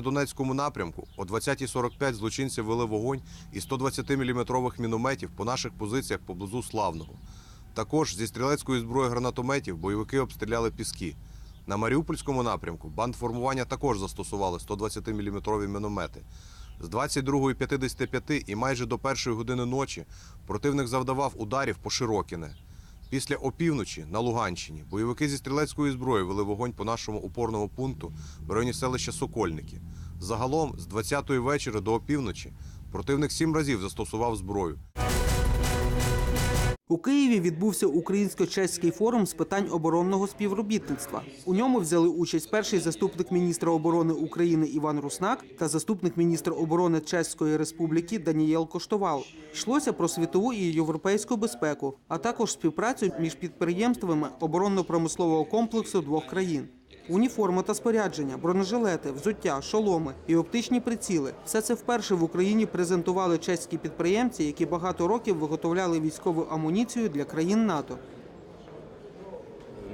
та Донецькому напрямку о 20.45 злочинці вели вогонь із 120-мм мінометів по наших позиціях поблизу Славного. Також зі стрілецької зброї гранатометів бойовики обстріляли піски. На Маріупольському напрямку бандформування також застосували 120-мм міномети. З 22.55 і майже до першої години ночі противник завдавав ударів по Широкіне. Після опівночі на Луганщині бойовики зі стрілецької зброї вели вогонь по нашому опорному пункту в районі селища Сокольники. Загалом з 20-ї вечора до опівночі противник сім разів застосував зброю. У Києві відбувся українсько-чеський форум з питань оборонного співробітництва. У ньому взяли участь перший заступник міністра оборони України Іван Руснак та заступник міністра оборони Чеської Республіки Данієл Коштовал. Йшлося про світову і європейську безпеку, а також співпрацю між підприємствами оборонно-промислового комплексу двох країн. Уніформа та спорядження, бронежилети, взуття, шоломи і оптичні приціли все це вперше в Україні презентували чеські підприємці, які багато років виготовляли військову амуніцію для країн НАТО.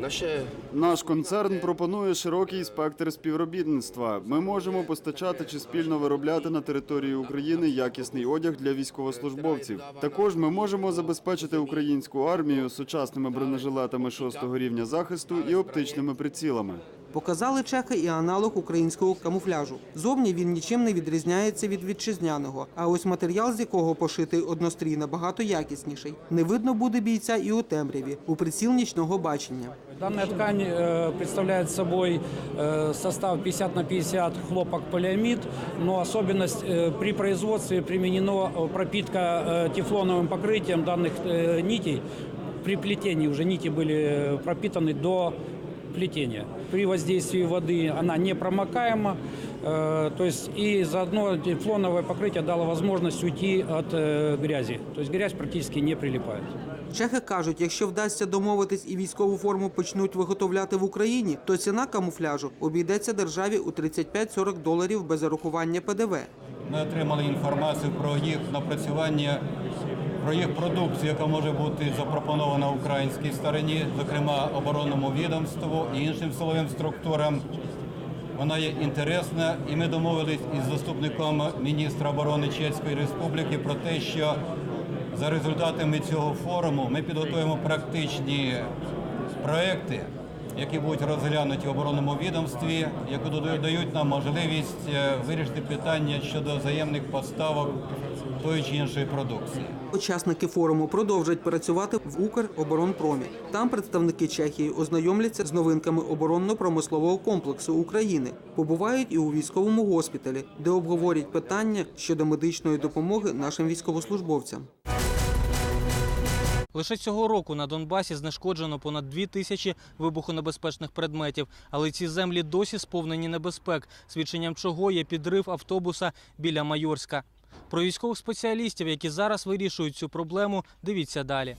Naše Наш концерн пропонує широкий спектр співробітництва. Ми можемо постачати чи спільно виробляти на території України якісний одяг для військовослужбовців. Також ми можемо забезпечити українську армію сучасними бронежилетами шостого рівня захисту і оптичними прицілами. Показали чехи і аналог українського камуфляжу. Зовні він нічим не відрізняється від вітчизняного, а ось матеріал, з якого пошитий однострій, набагато якісніший. Не видно буде бійця і у темряві, у приціл нічного бачення. Данная ткань э, представляет собой э, состав 50 на 50 хлопок полиамид, но особенность э, при производстве применена э, пропитка э, тефлоновым покрытием данных э, нитей. При плетении уже нити были э, пропитаны до плетения. При воздействии воды она не промокаема, э, то есть и заодно тефлоновое покрытие дало возможность уйти от э, грязи. То есть грязь практически не прилипает. Чехи кажуть, якщо вдасться домовитись і військову форму почнуть виготовляти в Україні, то ціна камуфляжу обійдеться державі у 35-40 доларів без зарахування ПДВ. Ми отримали інформацію про їх напрацювання, про їх продукцію, яка може бути запропонована українській стороні, зокрема оборонному відомству і іншим силовим структурам. Вона є інтересна, і ми домовились із заступником міністра оборони Чеської Республіки про те, що за результатами цього форуму ми підготуємо практичні проекти, які будуть розглянуті в оборонному відомстві, які дають нам можливість е, вирішити питання щодо взаємних поставок тої чи іншої продукції. Учасники форуму продовжать працювати в Укроборонпромі. Там представники Чехії ознайомляться з новинками оборонно-промислового комплексу України. Побувають і у військовому госпіталі, де обговорять питання щодо медичної допомоги нашим військовослужбовцям. Лише цього року на Донбасі знешкоджено понад дві тисячі вибухонебезпечних предметів, але ці землі досі сповнені небезпек, свідченням чого є підрив автобуса біля Майорська. Про військових спеціалістів, які зараз вирішують цю проблему, дивіться далі.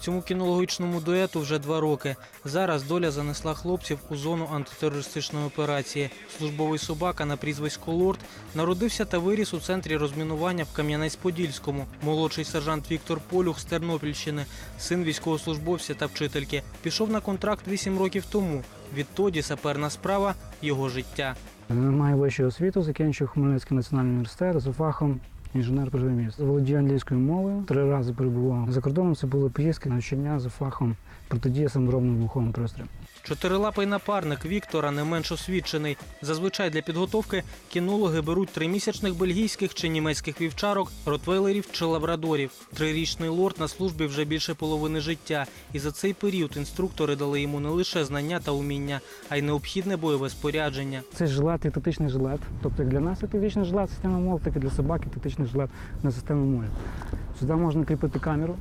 Цьому кінологічному дуету вже два роки. Зараз доля занесла хлопців у зону антитерористичної операції. Службовий собака на прізвисько Лорд народився та виріс у центрі розмінування в Кам'янець-Подільському. Молодший сержант Віктор Полюх з Тернопільщини, син військовослужбовця та вчительки. Пішов на контракт 8 років тому. Відтоді саперна справа його життя. Маю вищу освіту, закінчив Хмельницький національний університет за фахом інженер-програміст. Володію англійською мовою. Три рази перебував за кордоном. Це були поїздки навчання за фахом протидія синдромним вибуховим пристроям. Чотирилапий напарник Віктора не менш освічений. Зазвичай для підготовки кінологи беруть тримісячних бельгійських чи німецьких вівчарок, ротвейлерів чи лабрадорів. Трирічний лорд на службі вже більше половини життя, і за цей період інструктори дали йому не лише знання та уміння, а й необхідне бойове спорядження. Це жилет і тактичний жилет. Тобто як для нас це тактичний жилет системи МОЛ, так і для собаки тактичний жилет на систему МОЛ. Сюди можна кріпити камеру,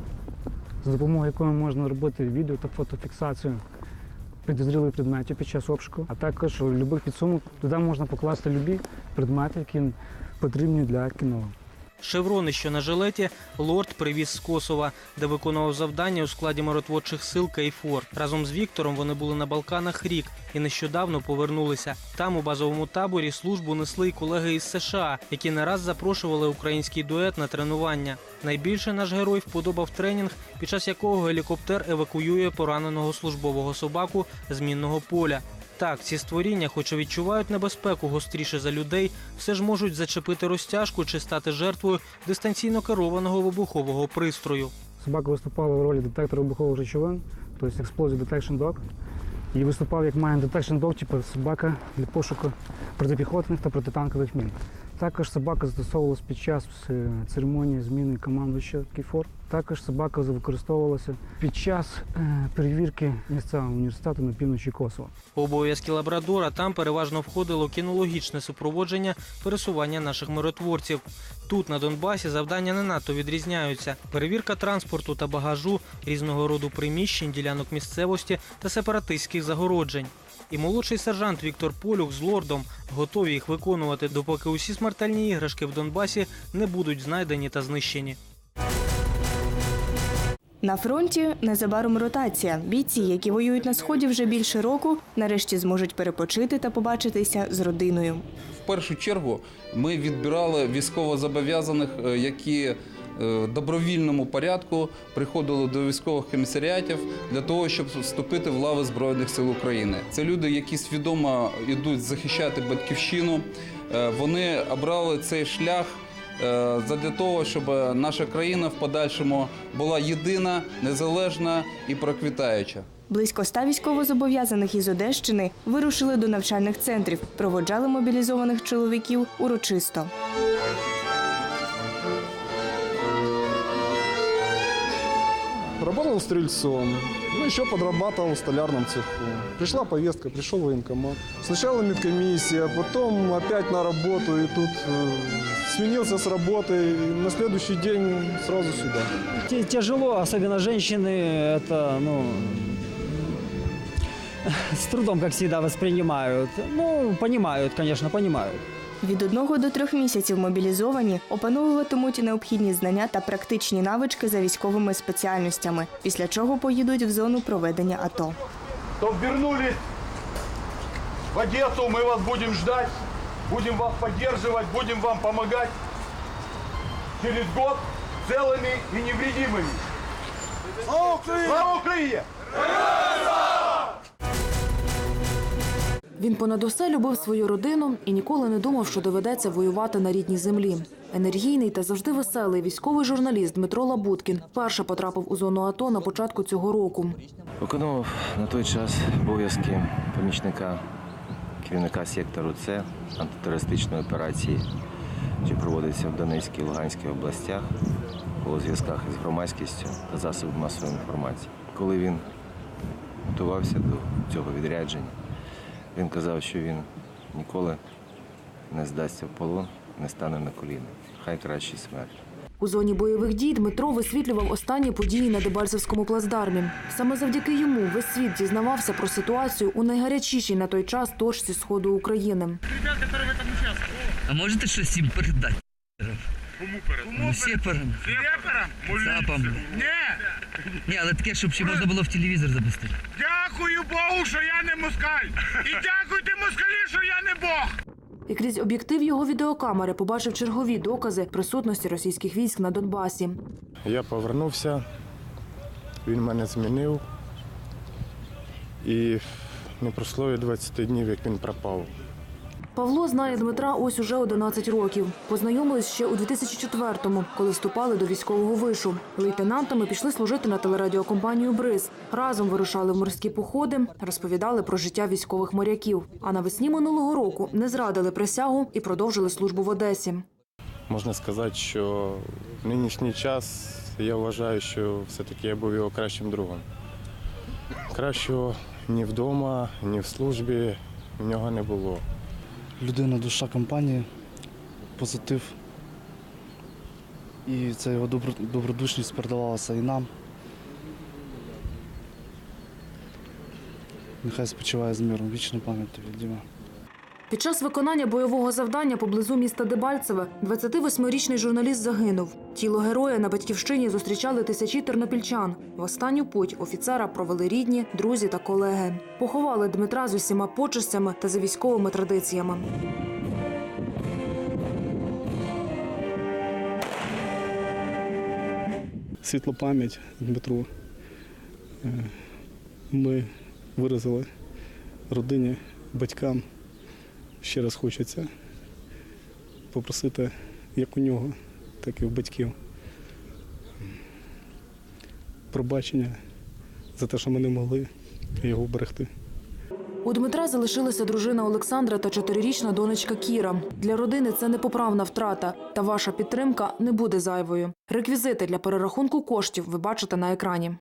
за допомогою якої можна робити відео та фотофіксацію підозрілих предметів під час обшуку, а також будь-яких підсумок. Туди можна покласти любі предмети, які потрібні для кіно. Шеврони, що на жилеті, лорд привіз з Косова, де виконував завдання у складі миротворчих сил Кейфор. Разом з Віктором вони були на Балканах рік і нещодавно повернулися. Там у базовому таборі службу несли й колеги із США, які не раз запрошували український дует на тренування. Найбільше наш герой вподобав тренінг, під час якого гелікоптер евакуює пораненого службового собаку з мінного поля. Так, ці створіння, хоч і відчувають небезпеку гостріше за людей, все ж можуть зачепити розтяжку чи стати жертвою дистанційно керованого вибухового пристрою. Собака виступала в ролі детектора вибухових речовин, тобто Explosive Detection Dog. І виступав як Mine Detection Dog, типу собака для пошуку протипіхотних та протитанкових мін. Також собака застосовувалася під час е, церемонії зміни командуюча КІФОР. Також собака використовувалася під час е, перевірки місцевого університету на півночі Косово. Обов'язки лабрадора там переважно входило кінологічне супроводження пересування наших миротворців. Тут на Донбасі завдання не надто відрізняються: перевірка транспорту та багажу, різного роду приміщень, ділянок місцевості та сепаратистських загороджень. І молодший сержант Віктор Полюх з лордом готові їх виконувати, допоки усі смертельні іграшки в Донбасі не будуть знайдені та знищені. На фронті незабаром ротація. Бійці, які воюють на сході вже більше року, нарешті зможуть перепочити та побачитися з родиною. В першу чергу ми відбирали військовозобов'язаних, е, які в добровільному порядку приходили до військових комісаріатів для того, щоб вступити в лави Збройних сил України. Це люди, які свідомо йдуть захищати батьківщину. Е, Вони обрали цей шлях е, задля того, щоб наша країна в подальшому була єдина, незалежна і проквітаюча. Близько ста військовозобов'язаних із Одещини вирушили до навчальних центрів, проводжали мобілізованих чоловіків урочисто. Работал стрельцом, ну еще подрабатывал в столярном цеху. Пришла повестка, пришел военкомат. Сначала медкомиссия, потом опять на работу, и тут э, сменился с работы, и на следующий день сразу сюда. Тяжело, особенно женщины, это, ну, с трудом, как всегда, воспринимают. Ну, понимают, конечно, понимают. Від одного до трьох місяців мобілізовані опановуватимуть необхідні знання та практичні навички за військовими спеціальностями, після чого поїдуть в зону проведення АТО. Чтоб вернулись в Одессу, мы вас будем ждать, будем вас поддерживать, будем вам помогать через год целыми и невредимыми. Слава Украине! Слава Украине! Він понад усе любив свою родину і ніколи не думав, що доведеться воювати на рідній землі. Енергійний та завжди веселий військовий журналіст Дмитро Лабуткін вперше потрапив у зону АТО на початку цього року. Виконував на той час обов'язки помічника керівника сектору С антитерористичної операції, що проводиться в Донецькій і Луганській областях у зв'язках із громадськістю та засобами масової інформації. Коли він готувався до цього відрядження, він казав, що він ніколи не здасться в полон, не стане на коліна. Хай краще смерть. У зоні бойових дій Дмитро висвітлював останні події на Дебальцевському плацдармі. Саме завдяки йому весь світ дізнавався про ситуацію у найгарячішій на той час точці сходу України. А можете щось їм передати? Кому передати? Ну, сеперам. Сеперам? Ні. Ні, але таке, щоб ще можна було в телевізор запустити. Дякую Богу, що я не москаль. І дякуйте москалі, що я не Бог. І крізь об'єктив його відеокамери побачив чергові докази присутності російських військ на Донбасі. Я повернувся, він мене змінив. І не пройшло і 20 днів, як він пропав. Павло знає Дмитра ось уже 11 років. Познайомились ще у 2004-му, коли вступали до військового вишу. Лейтенантами пішли служити на телерадіокомпанію Бриз. Разом вирушали в морські походи, розповідали про життя військових моряків. А навесні минулого року не зрадили присягу і продовжили службу в Одесі. Можна сказати, що в нинішній час я вважаю, що все-таки я був його кращим другом. Кращого ні вдома, ні в службі в нього не було. Людина, душа компанії, позитив. І ця його добродушність передавалася і нам. Нехай спочиває з миром. Вічна пам'ять тобі, Діма. Під час виконання бойового завдання поблизу міста Дебальцеве 28-річний журналіст загинув. Тіло героя на батьківщині зустрічали тисячі тернопільчан. В останню путь офіцера провели рідні, друзі та колеги. Поховали Дмитра з усіма почестями та за військовими традиціями. Світла пам'ять Дмитру. Е, Ми виразили родині, батькам ще раз хочеться попросити як у нього, так і у батьків пробачення за те, що ми не могли його вберегти. У Дмитра залишилася дружина Олександра та чотирирічна донечка Кіра. Для родини це непоправна втрата, та ваша підтримка не буде зайвою. Реквізити для перерахунку коштів ви бачите на екрані.